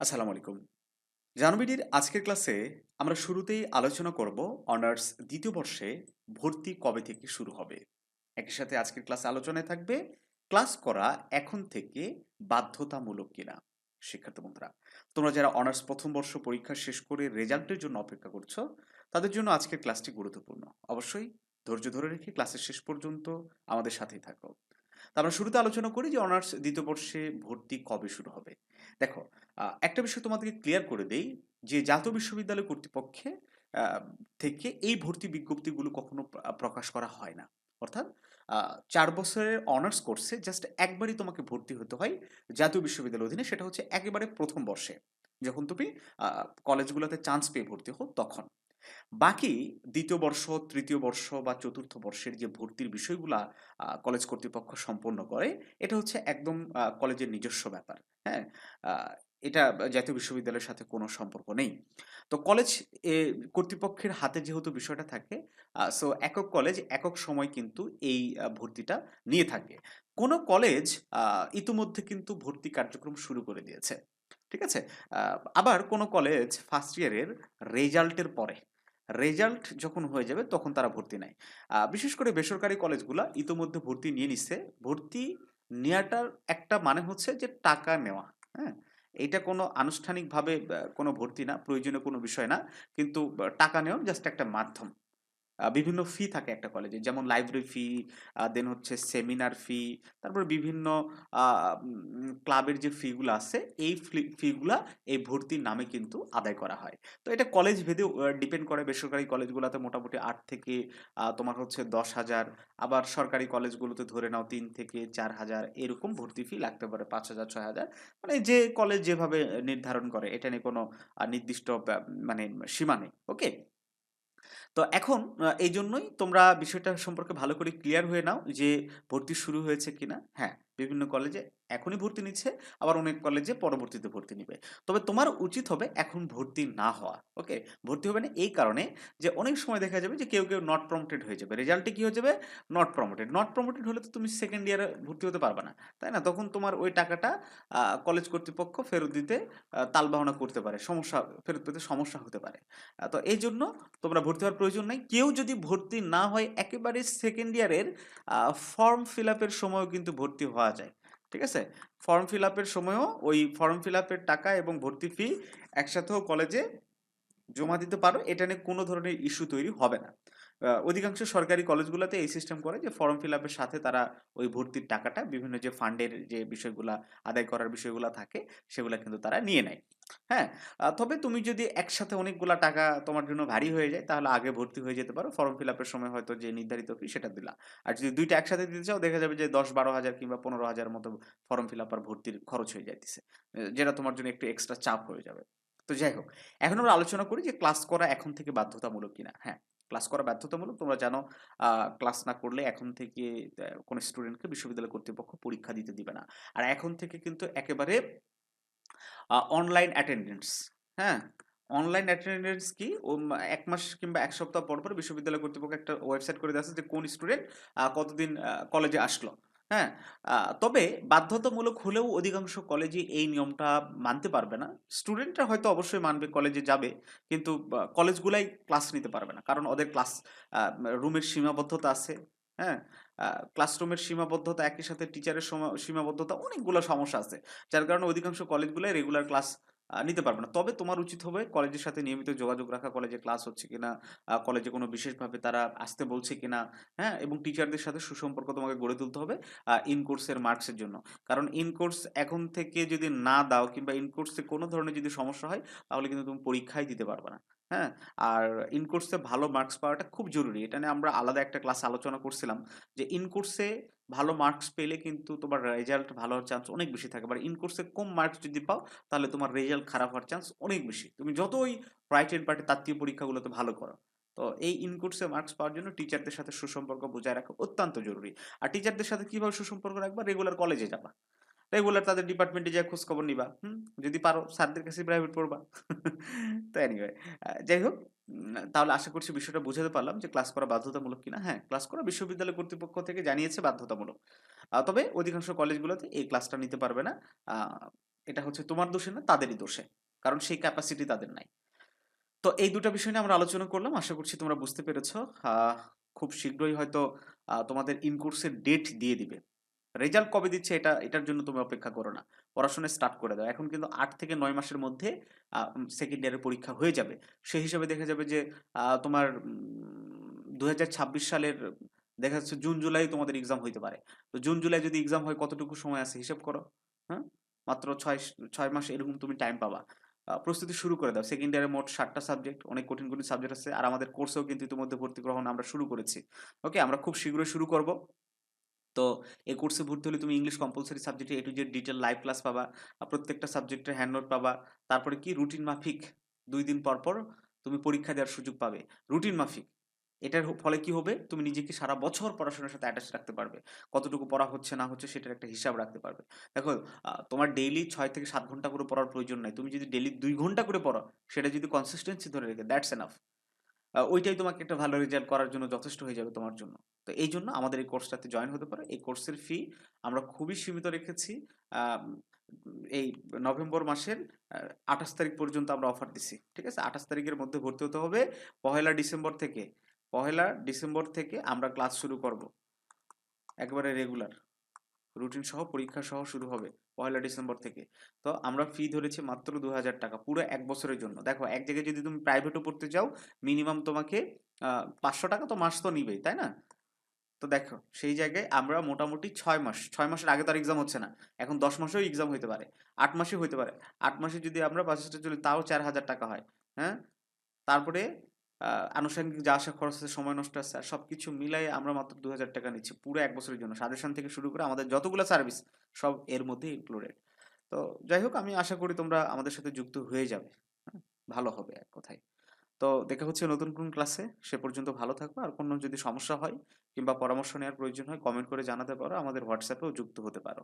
আসসালামু আলাইকুম। জানবিডির আজকের ক্লাসে আমরা শুরুতেই আলোচনা করব অনার্স দ্বিতীয় বর্ষে ভর্তি কবে থেকে শুরু হবে। একই সাথে আজকের ক্লাসে আলোচনায় থাকবে, ক্লাস করা এখন থেকে বাধ্যতামূলক কিনা? শিক্ষার্থী বন্ধুরা, তোমরা যারা অনার্স প্রথম বর্ষ পরীক্ষা শেষ করে রেজাল্টের জন্য অপেক্ষা করছ, তাদের জন্য আজকের ক্লাসটি গুরুত্বপূর্ণ। অবশ্যই ধৈর্য ধরে রেখে ক্লাসের শেষ পর্যন্ত আমাদের সাথেই থাকো। তা আমরা শুরুতে আলোচনা করি যে অনার্স দ্বিতীয় বর্ষে ভর্তি কবে শুরু হবে। দেখো একটা বিষয় তোমাদেরকে ক্লিয়ার করে দেই যে জাতীয় বিশ্ববিদ্যালয় কর্তৃপক্ষে থেকে এই ভর্তি বিজ্ঞপ্তিগুলো কখনো প্রকাশ করা হয় না। অর্থাৎ চার বছরের অনার্স কোর্সে জাস্ট একবারই তোমাকে ভর্তি হতে হয় জাতীয় বিশ্ববিদ্যালয়ের অধীনে, সেটা হচ্ছে একেবারে প্রথম বর্ষে। যখন তুমি কলেজগুলোতে চান্স পেয়ে ভর্তি হও তখন। বাকি দ্বিতীয় বর্ষ, তৃতীয় বর্ষ বা চতুর্থ বর্ষের যে ভর্তির বিষয়গুলা কলেজ কর্তৃপক্ষ সম্পন্ন করে, এটা হচ্ছে একদম কলেজের নিজস্ব ব্যাপার হ্যাঁ? এটা জাতীয় বিশ্ববিদ্যালয়ের সাথে কোনো সম্পর্ক নেই। তো কলেজ কর্তৃপক্ষের হাতে যেহেতু বিষয়টা থাকে সো একক কলেজ একক সময় কিন্তু এই ভর্তিটা নিয়ে থাকে। কোনো কলেজ ইতিমধ্যে কিন্তু ভর্তি কার্যক্রম শুরু করে দিয়েছে, ঠিক আছে? আবার কোনো কলেজ ফার্স্ট ইয়ারের রেজাল্টের পরে রেজাল্ট যখন হয়ে যাবে তখন তারা ভর্তি নেয়। বিশেষ করে বেসরকারি কলেজগুলো ইতোমধ্যে ভর্তি নিয়ে নিচ্ছে। ভর্তি নেওয়াটার একটা মানে হচ্ছে যে টাকা নেওয়া হ্যাঁ? এটা কোনো আনুষ্ঠানিকভাবে কোনো ভর্তি না, প্রয়োজনীয় কোনো বিষয় না। কিন্তু টাকা নেওয়ার জাস্ট একটা মাধ্যম। বিভিন্ন ফি থাকে একটা কলেজে যেমন লাইব্রেরি ফি দেন হচ্ছে সেমিনার ফি তারপর বিভিন্ন ক্লাবের যে ফিগুলো আছে, এই ফিগুলা এই ভর্তির নামে কিন্তু আদায় করা হয়। তো এটা কলেজ ভেদে ডিপেন্ড করে। বেসরকারি কলেজগুলোতে মোটামুটি আট থেকে তোমার হচ্ছে দশ হাজার। আবার সরকারি কলেজগুলোতে ধরে নাও তিন থেকে চার হাজার। এরকম ভর্তি ফি লাগতে পারে, পাঁচ হাজার, ছয় হাজার। মানে যে কলেজ যেভাবে নির্ধারণ করে, এটা নিয়ে কোনো নির্দিষ্ট মানে সীমা নেই ওকে তো এখন এই জন্যই তোমরা বিষয়টা সম্পর্কে ভালো করে ক্লিয়ার হয়ে নাও যে ভর্তি শুরু হয়েছে কিনা। হ্যাঁ বিভিন্ন কলেজে এখনই ভর্তি নিচ্ছে, আবার অনেক কলেজে পরবর্তীতে ভর্তি নিবে। তবে তোমার উচিত হবে এখন ভর্তি না হওয়া ওকে ভর্তি হবে না এই কারণে যে অনেক সময় দেখা যাবে যে কেউ কেউ নট প্রমোটেড হয়ে যাবে। রেজাল্টে কী হয়ে যাবে? নট প্রমোটেড নট প্রমোটেড হলে তো তুমি সেকেন্ড ইয়ারে ভর্তি হতে পারবে না, তাই না? তখন তোমার ওই টাকাটা কলেজ কর্তৃপক্ষ ফেরত দিতে তালবাহনা করতে পারে। সমস্যা, ফেরত পেতে সমস্যা হতে পারে। তো এই জন্য তোমরা ভর্তি হওয়ার প্রয়োজন নেই। কেউ যদি ভর্তি না হয়, একেবারে সেকেন্ড ইয়ারের ফর্ম ফিল আপের সময়ও কিন্তু ভর্তি হওয়া যায়। ঠিক আছে? ফর্ম ফিল আপের সময়ও ওই ফর্ম ফিল আপের টাকা এবং ভর্তি ফি একসাথেও কলেজে জমা দিতে পারো। এটা নিয়ে কোনো ধরনের ইস্যু তৈরি হবে না। অধিকাংশ সরকারি কলেজগুলোতে এই সিস্টেম করে যে ফর্ম ফিল আপের সাথে তারা ওই ভর্তির টাকাটা বিভিন্ন যে ফান্ডের যে বিষয়গুলা, আদায় করার বিষয়গুলো থাকে, সেগুলো কিন্তু তারা নিয়ে নেয়। হ্যাঁ তবে তুমি যদি একসাথে অনেকগুলা টাকা তোমার জন্য ভারী হয়ে যায়, তাহলে আগে ভর্তি হয়ে যেতে পারো। ফর্ম ফিল আপের সময় হয়তো যে নির্ধারিত ফি সেটা দিলা। আর যদি দুইটা একসাথে দিতে চাও, দেখা যাবে যে দশ বারো হাজার কিংবা পনেরো হাজার মতো ফর্ম ফিল আপ আর ভর্তির খরচ হয়ে যাইতেছে। যেটা তোমার জন্য একটু এক্সট্রা চাপ হয়ে যাবে। তো যাই হোক, এখন আমরা আলোচনা করি যে ক্লাস করা এখন থেকে বাধ্যতামূলক কিনা। হ্যাঁ। ক্লাস করা বাধ্যতামূলক। তোমরা জানো ক্লাস না করলে এখন থেকে কোনো স্টুডেন্টকে বিশ্ববিদ্যালয় কর্তৃপক্ষ পরীক্ষা দিতে দিবে না। আর এখন থেকে কিন্তু একেবারে অনলাইন অ্যাটেন্ডেন্স হ্যাঁ? অনলাইন অ্যাটেন্ডেন্স কি? এক মাস কিংবা এক সপ্তাহ পর পর বিশ্ববিদ্যালয় কর্তৃপক্ষ একটা ওয়েবসাইট করে দেওয়া যে কোন স্টুডেন্ট কতদিন কলেজে আসলো। হ্যাঁ তবে বাধ্যতামূলক হলেও অধিকাংশ কলেজে এই নিয়মটা মানতে পারবে না। স্টুডেন্টরা হয়তো অবশ্যই মানবে, কলেজে যাবে, কিন্তু কলেজগুলাই ক্লাস নিতে পারবে না। কারণ ওদের ক্লাস রুমের সীমাবদ্ধতা আছে হ্যাঁ? ক্লাসরুমের সীমাবদ্ধতা, একই সাথে টিচারের সীমাবদ্ধতা, অনেকগুলো সমস্যা আছে। যার কারণে অধিকাংশ কলেজগুলোই রেগুলার ক্লাস নিতে পারবে না। তবে তোমার উচিত হবে কলেজের সাথে নিয়মিত যোগাযোগ রাখা, কলেজে ক্লাস হচ্ছে কিনা কলেজে কোনো বিশেষভাবে তারা আসতে বলছে কিনা হ্যাঁ? এবং টিচারদের সাথে সুসম্পর্ক তোমাকে গড়ে তুলতে হবে ইন কোর্সের মার্কসের জন্য। কারণ ইন কোর্স এখন থেকে যদি না দাও কিংবা ইন কোর্সে কোনো ধরনের যদি সমস্যা হয়, তাহলে কিন্তু তুমি পরীক্ষাই দিতে পারবে না। হ্যাঁ? আর ইন কোর্সে ভালো মার্কস পাওয়াটা খুব জরুরি। এটা নিয়ে আমরা আলাদা একটা ক্লাস আলোচনা করছিলাম যে ইন কোর্সে ভালো মার্কস পেলে কিন্তু তোমার রেজাল্ট ভালো হওয়ার চান্স অনেক বেশি থাকে। আর ইন কোর্সে কম মার্কস যদি পাও, তাহলে তোমার রেজাল্ট খারাপ হওয়ার চান্স অনেক বেশি। তুমি যতই রাইট এন্ড পার্টি তাত্ত্বিক পরীক্ষাগুলোতে ভালো করো। তো এই ইনকোর্সে মার্কস পাওয়ার জন্য টিচারদের সাথে সুসম্পর্ক বজায় রাখা অত্যন্ত জরুরি। আর টিচারদের সাথে কীভাবে সুসম্পর্ক রাখবা? রেগুলার কলেজে যাবা। রেগুলার তাদের ডিপার্টমেন্টে যা খোঁজ খবর নিবা। হুম? যদি পারো, স্যারদের কাছে প্রাইভেট পড়বা। তো এনিওয়ে যাই হোক তাহলে আশা করছি বিষয়টা বুঝাতে পারলাম যে ক্লাস করা বাধ্যতামূলক কিনা। হ্যাঁ ক্লাস করা বিশ্ববিদ্যালয় কর্তৃপক্ষ থেকে জানিয়েছে বাধ্যতামূলক। তবে অধিকাংশ কলেজগুলোতে এই ক্লাসটা নিতে পারবে না। এটা হচ্ছে তোমার দোষে না, তাদেরই দোষে। কারণ সেই ক্যাপাসিটি তাদের নাই। তো এই দুটো বিষয় নিয়ে আমরা আলোচনা করলাম। আশা করছি তোমরা বুঝতে পেরেছ। খুব শীঘ্রই হয়তো তোমাদের ইনকোর্সের ডেট দিয়ে দিবে। রেজাল্ট কবে দিচ্ছে এটা, এটার জন্য তুমি অপেক্ষা করো না। পড়াশোনা স্টার্ট করে দাও। এখন কিন্তু আট থেকে নয় মাসের মধ্যে সেকেন্ড ইয়ারের পরীক্ষা হয়ে যাবে। সেই হিসাবে দেখা যাবে যে তোমার দু হাজার ছাব্বিশ সালের, দেখা যাচ্ছে জুন, জুলাই তোমাদের এক্সাম হইতে পারে। তো জুন, জুলাই যদি এক্সাম হয়, কতটুকু সময় আছে হিসাব করো? হ্যাঁ? মাত্র ছয় ছয় মাস এরকম তুমি টাইম পাবা। প্রস্তুতি শুরু করে দাও। সেকেন্ড ইয়ারে মোট ষাটটা সাবজেক্ট অনেক কঠিন কঠিন সাবজেক্ট আছে। আর আমাদের কোর্সেও কিন্তু ইতিমধ্যে ভর্তি গ্রহণ আমরা শুরু করেছি। ওকে আমরা খুব শীঘ্রই শুরু করব। তো এই কোর্সে ভর্তি হলে তুমি ইংলিশ কম্পালসারি সাবজেক্টে A to Z detail live class পাবা প্রত্যেকটা সাবজেক্টের হ্যান্ড নোট পাবা, তারপরে কি রুটিন মাফিক দুই দিন পর পর তুমি পরীক্ষা দেওয়ার সুযোগ পাবে। রুটিন মাফিক, এটার ফলে কি হবে? তুমি নিজেকে সারা বছর পড়াশোনার সাথে অ্যাটাচ রাখতে পারবে। কতটুকু পড়া হচ্ছে না হচ্ছে সেটার একটা হিসাব রাখতে পারবে। দেখো তোমার ডেইলি ছয় থেকে সাত ঘণ্টা করে পড়ার প্রয়োজন নাই। তুমি যদি ডেইলি দুই ঘণ্টা করে পড়ো, সেটা যদি কনসিস্টেন্সি ধরে রেখে দ্যাটস এনাফ ওইটাই তোমাকে একটা ভালো রেজাল্ট করার জন্য যথেষ্ট হয়ে যাবে তোমার জন্য। তো এই জন্য আমাদের এই কোর্সটাতে জয়েন হতে পারে। এই কোর্সের ফি আমরা খুবই সীমিত রেখেছি। এই নভেম্বর মাসের আঠাশ তারিখ পর্যন্ত আমরা অফার দিছি। ঠিক আছে? আঠাশ তারিখের মধ্যে ভর্তি হতে হবে। পহেলা ডিসেম্বর থেকে, পহেলা ডিসেম্বর থেকে আমরা ক্লাস শুরু করব। একবারে রেগুলার রুটিন সহ পরীক্ষা সহ শুরু হবে পয়লা ডিসেম্বর থেকে। তো আমরা ফি ধরেছি মাত্র দু হাজার টাকা পুরো এক বছরের জন্য। দেখো, এক জায়গায় যদি তুমি প্রাইভেটও পড়তে যাও মিনিমাম তোমাকে পাঁচশো টাকা তো মাস তো নিবেই, তাই না? তো দেখো, সেই জায়গায় আমরা মোটামুটি ছয় মাস, ছয় মাসের আগে তো আর এক্সাম হচ্ছে না। এখন দশ মাসেও এক্সাম হতে পারে, আট মাসেও হতে পারে। আট মাসে যদি আমরা বাসেসটা চলি, তাও চার হাজার টাকা হয় হ্যাঁ? তারপরে আনুষঙ্গিক যা আসা খরচ আছে সময় নষ্ট আছে আর সব কিছু মিলাই আমরা মাত্র দু হাজার টাকা নিচ্ছি পুরো এক বছরের জন্য। সাজেশন থেকে শুরু করে আমাদের যতগুলো সার্ভিস সব এর মধ্যে ইনক্লুডেড তো যাই হোক আমি আশা করি তোমরা আমাদের সাথে যুক্ত হয়ে যাবে। হ্যাঁ, ভালো হবে এক কথায়। তো দেখা হচ্ছে নতুন কোন ক্লাসে সে পর্যন্ত ভালো থাকো। আর কোনো যদি সমস্যা হয় কিংবা পরামর্শ নেওয়ার প্রয়োজন হয় কমেন্ট করে জানাতে পারো। আমাদের হোয়াটসঅ্যাপেও যুক্ত হতে পারো।